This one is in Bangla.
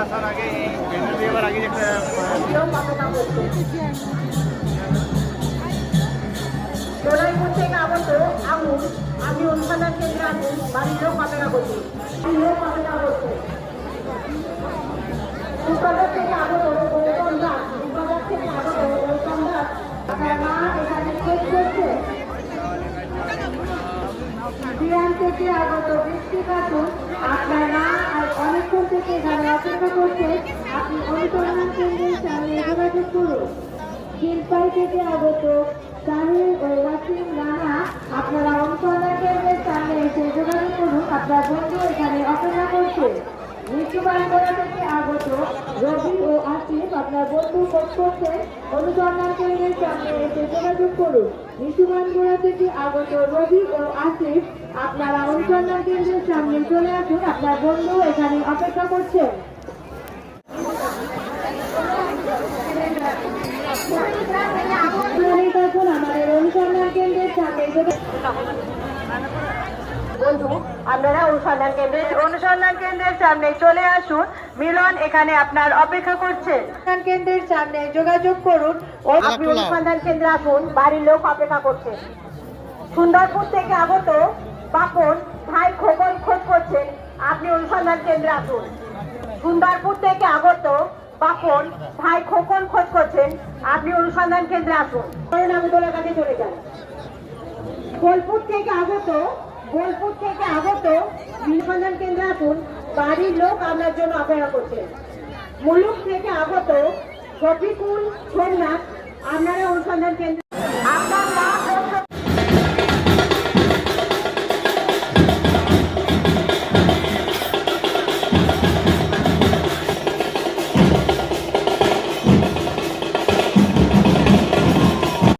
আসার আগে বেলুন দেওয়ার আগে একটা আমি অনুসন্ধান কেন্দ্রে আগুন বাড়ির লোক করছি বাড়ির লোক করছে সুপাদার থেকে বৃষ্টি খাতুন আপনার মা আর অনেকক্ষণ থেকে এখানে অপেক্ষা করছে আপনি অনুসন্ধান কেন্দ্রের সামনে যোগাযোগ করুন। শিল্পাই থেকে আগত সাহিল আপনারা অনুসন্ধান কেন্দ্রের সামনে এসে যোগাযোগ করুন। আপনার বন্ধু এখানে অপেক্ষা করছে মৃত্যুবানগড়া থেকে আগত রবি ও আসিফ আপনার বন্ধু করছে অনুসন্ধান কেন্দ্রের সামনে এসে যোগাযোগ করুন। মৃত্যুবানগড়া থেকে আগত রবি ও আসিফ, আপনারা অনুসন্ধান কেন্দ্রের সামনে চলে আসুন। আপনার বন্ধু এখানে অপেক্ষা করছে আমাদের অনুসন্ধান কেন্দ্রের সামনে বন্ধু আপনারা অনুসন্ধান কেন্দ্রের অনুসন্ধান কেন্দ্রের সামনে চলে আসুন। মিলন এখানে আপনার অপেক্ষা করছে। অনুসন্ধান কেন্দ্রের সামনে যোগাযোগ করুন। ও আপনি অনুসন্ধান কেন্দ্রে আসুন। বাড়ির লোক অপেক্ষা করছে। সুন্দরপুর থেকে আগত বাপন ভাই খোকন খোঁজ করছেন। আপনি অনুসন্ধান কেন্দ্রে আসুন। সুন্দরপুর থেকে আগত বাপন ভাই খোকন খোঁজ করছেন। আপনি অনুসন্ধান কেন্দ্রে আসুন। তোলার কাছে চলে যান বোলপুর থেকে আগত বোলপুর থেকে আগত অনুসন্ধান কেন্দ্রে আসুন। বাড়ির লোক আপনার জন্য অপেক্ষা করছে। মুলুক থেকে আগত শফিকুল সোমনাথ আপনারা অনুসন্ধান কেন্দ্র